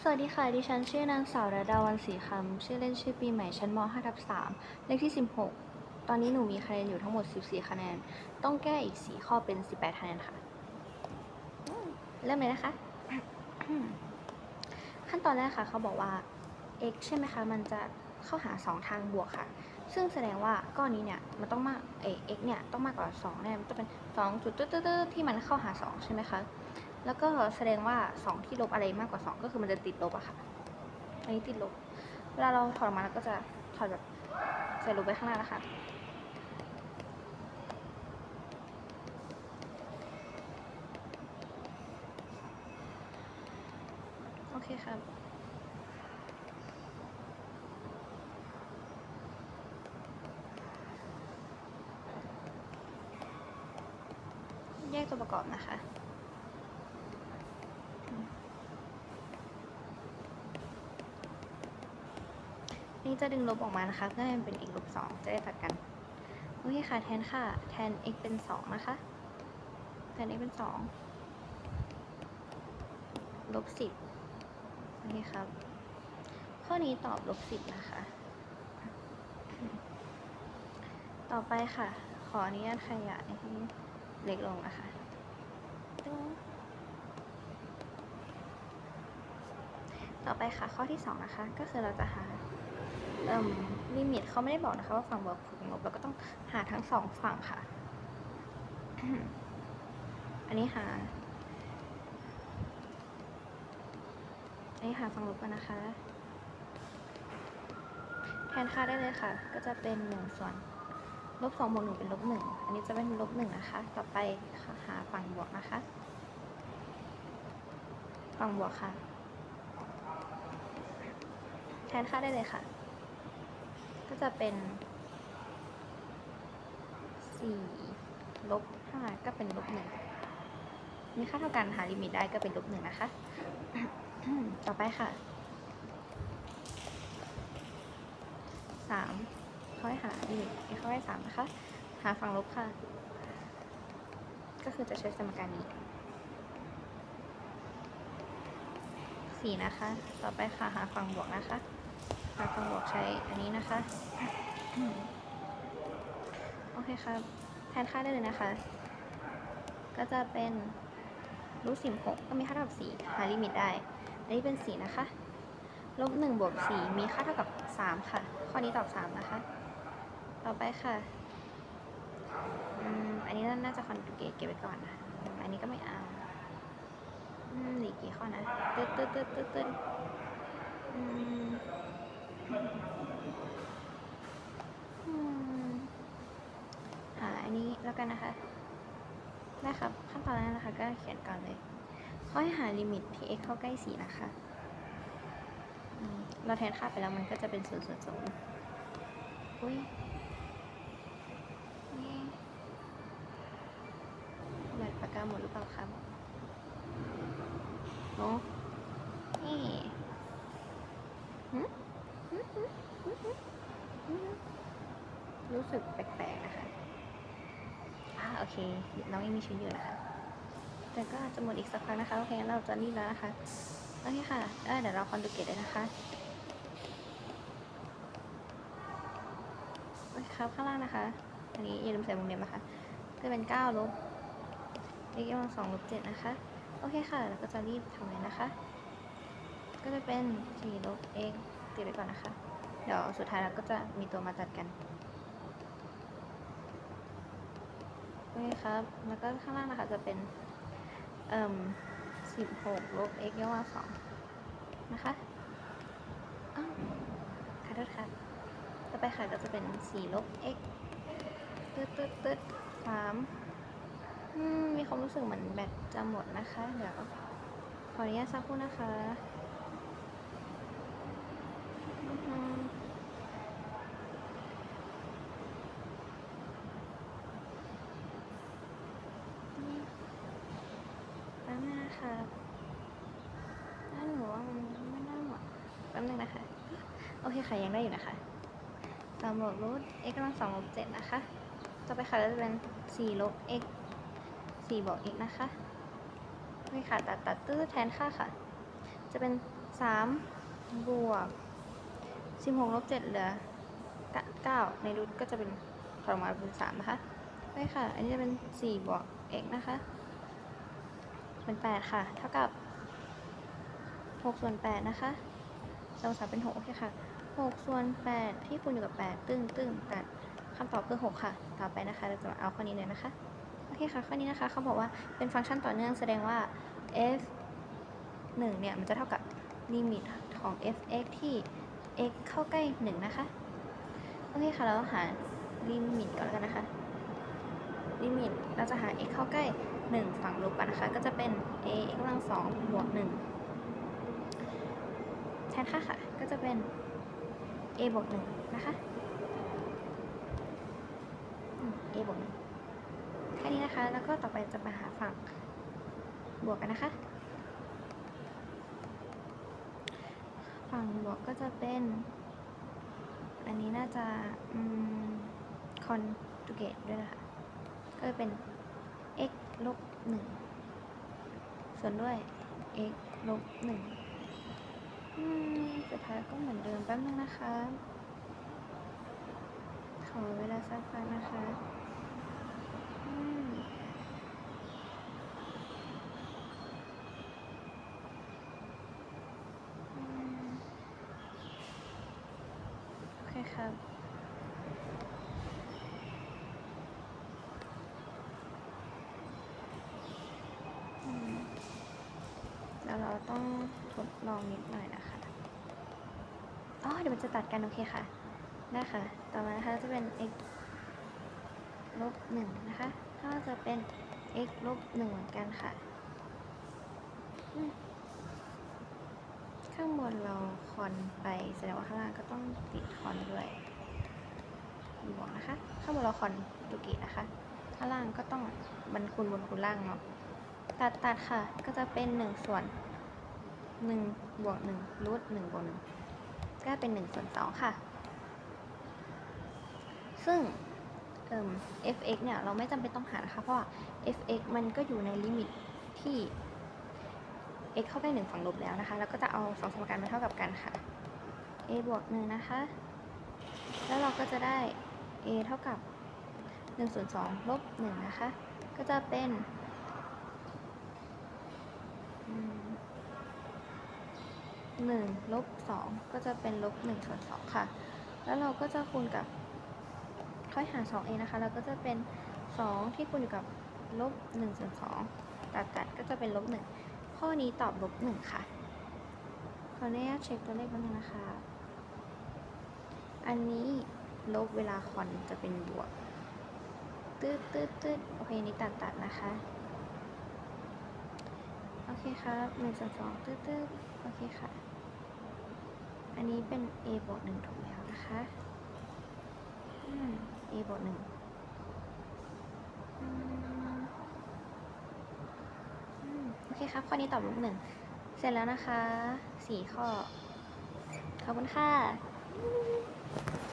สวัสดีค่ะ ดิฉันชื่อนางสาวระดาวันศรีคำ ชื่อเล่นชื่อปีใหม่ ชั้นม 5 ทับ3เลขที่ 16 ตอนนี้หนูมีคะแนนอยู่ทั้งหมด 14 คะแนน ต้องแก้อีก 4 ข้อเป็น 18 คะแนนค่ะ เริ่มเลยนะคะ ขั้นตอนแรกค่ะ เขาบอกว่า x ใช่ไหมคะ มันจะเข้าหา 2 ทางบวกค่ะ ซึ่งแสดงว่าก้อนนี้เนี่ย มันต้องมากเอ x เนี่ย ต้องมากกว่า2แน่มันจะเป็น2จุดตึ๊ดๆที่มันเข้าหา 2 ใช่ไหมคะ แล้วก็แสดงว่า 2 ที่ลบอะไรมากกว่า 2 ก็คือมันจะติดลบอะค่ะ อันนี้ติดลบ เวลาเราถอดออกมาเราก็จะถอดแบบใส่ลบไปข้างหน้านะคะ โอเคครับแยกตัวประกอบนะคะ นี่จะดึงลบออกมานะคะเพื่อให้มันเป็น x ลบสองจะได้ตัดกันโอเคค่ะแทนค่ะ แทน x เป็นสองนะคะ แทน x เป็นสองลบสิบโอเคครับ ข้อนี้ตอบลบสิบนะคะ ต่อไปค่ะ ขออนุญาตขยายให้เล็กลงนะคะตึ้งต่อไปค่ะข้อที่สองนะคะ ก็คือเราจะหา ลิมิตเขาไม่ได้บอกนะคะว่าฝั่งบวกฝั่งลบเราก็ต้องหาทั้งสองฝั่งค่ะ อันนี้หา อันนี้หาฝั่งลบกันนะคะ แทนค่าได้เลยค่ะ ก็จะเป็นหนึ่งส่วนลบสองบวกหนึ่งเป็นลบหนึ่งอันนี้จะเป็นลบหนึ่งนะคะ ต่อไปหาฝั่งบวกนะคะ ฝั่งบวกค่ะ แทนค่าได้เลยค่ะ ก็จะเป็นสี่ลบห้าก็เป็นลบหนึ่งมีค่าเท่ากันหาลิมิตได้ก็เป็นลบหนึ่งนะคะ ต่อไปค่ะสามเขาให้หาลิมิตเขาให้สามนะคะ หาฝั่งลบค่ะ ก็คือจะใช้สมการนี้สี่นะคะ ต่อไปค่ะหาฝั่งบวกนะคะ หาฝั่งบวกใช้อันนี้นะคะ โอเคครับ แทนค่าได้เลยนะคะ ก็จะเป็นรูทสิบหกก็มีค่าเท่ากับสี่หาลิมิตได้ อันนี้เป็นสี่นะคะลบหนึ่งบวกสี่มีค่าเท่ากับสามค่ะ ข้อนี้ตอบสามนะคะ ต่อไปค่ะอันนี้น่าจะคอนจูเกตเก็บไว้ก่อนนะ อันนี้ก็ไม่เอาอืมเหลือกี่ข้อนะ ตึ๊ดตึ๊ดตึ๊ดตึ๊ดตึ๊ดอืม หาอันนี้แล้วกันนะคะ ได้ครับ ขั้นตอนแรกนะคะ ก็เขียนก่อนเลยเขาให้หาลิมิตที่ x เข้าใกล้สีนะคะ เราแทนค่าไปแล้วมันก็จะเป็นศูนย์ส่วนศูนย์อุ้ยนี่หมดปากกาหมดหรือเปล่าครับโอ้นี่หึหึหึหึหึหึ รู้สึกแปลกๆนะคะอ่าโอเค น้องยังมีชีวิตอยู่นะคะ แต่ก็จะหมดอีกสักครั้งนะคะ โอเค เราจะรีบแล้วนะคะ โอเคค่ะเดี๋ยวเราคอนดูเกตเลยนะคะโอเคครับข้างล่างนะคะ อันนี้อย่าลืมใส่วงเล็บนะคะ ก็เป็น9ลบ x กำลังสองลบ7นะคะ โอเคค่ะแล้วก็จะรีบทำเลยนะคะ ก็จะเป็น4ลบ x ติดไว้ก่อนนะคะ เดี๋ยวสุดท้ายเราก็จะมีตัวมาจัดกันโอเคครับ แล้วก็ข้างล่างนะคะจะเป็น เอ่มสิบหกลบ x ยกกำลังสองนะคะอ้าวขอโทษค่ะ ต่อไปค่ะก็จะเป็นสี่ลบ x ตึ๊ดตึ๊ดตึ๊ดสามมีความรู้สึกเหมือนแบตจะหมดนะคะ เดี๋ยวขออนุญาตสักครู่นะคะ แป๊บนึงนะคะถ้าหนูว่ามันไม่ได้หมดแป๊บนึงนะคะ โอเคค่ะยังได้อยู่นะคะสามบวกรูท x กำลังสองลบเจ็ดนะคะ ต่อไปค่ะจะเป็นสี่ลบ x สี่บวก x นะคะโอเคค่ะ ตัดตัดตื้อแทนค่าค่ะ จะเป็นสามบวก สิบหกลบเจ็ดเหลือเก้าในรูทก็จะเป็นถอดออกมาเป็นสามนะคะใช่ค่ะ อันนี้จะเป็นสี่บวก x นะคะ เป็นแปดค่ะ เท่ากับหกส่วนแปดนะคะเราสามเป็นหกโอเคค่ะหกส่วนแปดที่คูณอยู่กับแปดตึ้งตึ้งแปดคำตอบคือหกค่ะ ต่อไปนะคะ เราจะเอาข้อนี้เลยนะคะ โอเคค่ะ ข้อนี้นะคะเขาบอกว่าเป็นฟังก์ชันต่อเนื่องแสดงว่า f 1เนี่ยมันจะเท่ากับลิมิตของ f(x) ที่ x เข้าใกล้1นะคะ โอเคค่ะ เราหาลิมิตก่อนแล้วกันนะคะ ลิมิตเราจะหา x เข้าใกล้ 1 ฝั่งลบกันนะคะ ก็จะเป็น a x กำลัง2บวก1แทนค่าค่ะ ก็จะเป็น a บวก1นะคะอืม a บวก1แค่นี้นะคะ แล้วก็ต่อไปจะมาหาฝั่งบวกกันนะคะ ฝั่งบวกก็จะเป็น อันนี้น่าจะคอนจูเกตด้วยนะคะ ก็จะเป็น x ลบหนึ่งส่วนด้วย x ลบหนึ่งอืมสุดท้ายก็เหมือนเดิมแป๊บนึงนะคะ ขอเวลาสักพักนะคะอืมอืม โอเครับอืมแล้วเราต้องทดลองนิดหน่อยนะคะ อ๋อ เดี๋ยวมันจะตัดกัน โอเคค่ะ ได้ค่ะ ต่อมานะคะจะเป็น x ลบหนึ่งนะคะถ้าจะเป็น x ลบหนึ่งเหมือนกันค่ะ นเราคอนไปแสดงว่าข้างล่างก็ต้องติดคอนด้วยบวกนะคะ ข้างบนเราคอนดูเกตนะคะ ข้างล่างก็ต้องบันคูณบนคูณล่างเนาะ ตัดตัดค่ะ ก็จะเป็นหนึ่งส่วนหนึ่งบวกหนึ่งรูทหนึ่งบวกหนึ่งก็เป็นหนึ่งส่วนสองค่ะ ซึ่งเอ่ม fx เนี่ย เราไม่จำเป็นต้องหานะคะ เพราะว่า fx มันก็อยู่ในลิมิตที่ x เข้าใกล้หนึ่งฝั่งลบแล้วนะคะ แล้วก็จะเอาสองสมการมาเท่ากับกันค่ะ a บวกหนึ่งนะคะ แล้วเราก็จะได้ a เท่ากับ 1 ส่วน2ลบ1นะคะ ก็จะเป็นหนึ่งลบสองก็จะเป็นลบหนึ่งส่วนสองค่ะ แล้วเราก็จะคูณกับค่อยหารสองเอนะคะ แล้วก็จะเป็นสองที่คูณอยู่กับลบหนึ่งส่วนสองตัดตัดก็จะเป็นลบหนึ่ง ข้อนี้ตอบลบหนึ่งค่ะ ขออนุญาตเช็คตัวเลขแป๊บนึงนะคะ อันนี้ลบเวลาคอนจะเป็นบวก ตืดตืดตืดโอเคอันนี้ตัดตัดนะคะ โอเคครับหนึ่งส่วนสองตืดตืดโอเคค่ะ อันนี้เป็น a บวกหนึ่งถูกแล้วนะคะอืม a บวกหนึ่ง ครับ ข้อนี้ตอบลูกหนึ่ง เสร็จแล้วนะคะ สี่ข้อ ขอบคุณค่ะ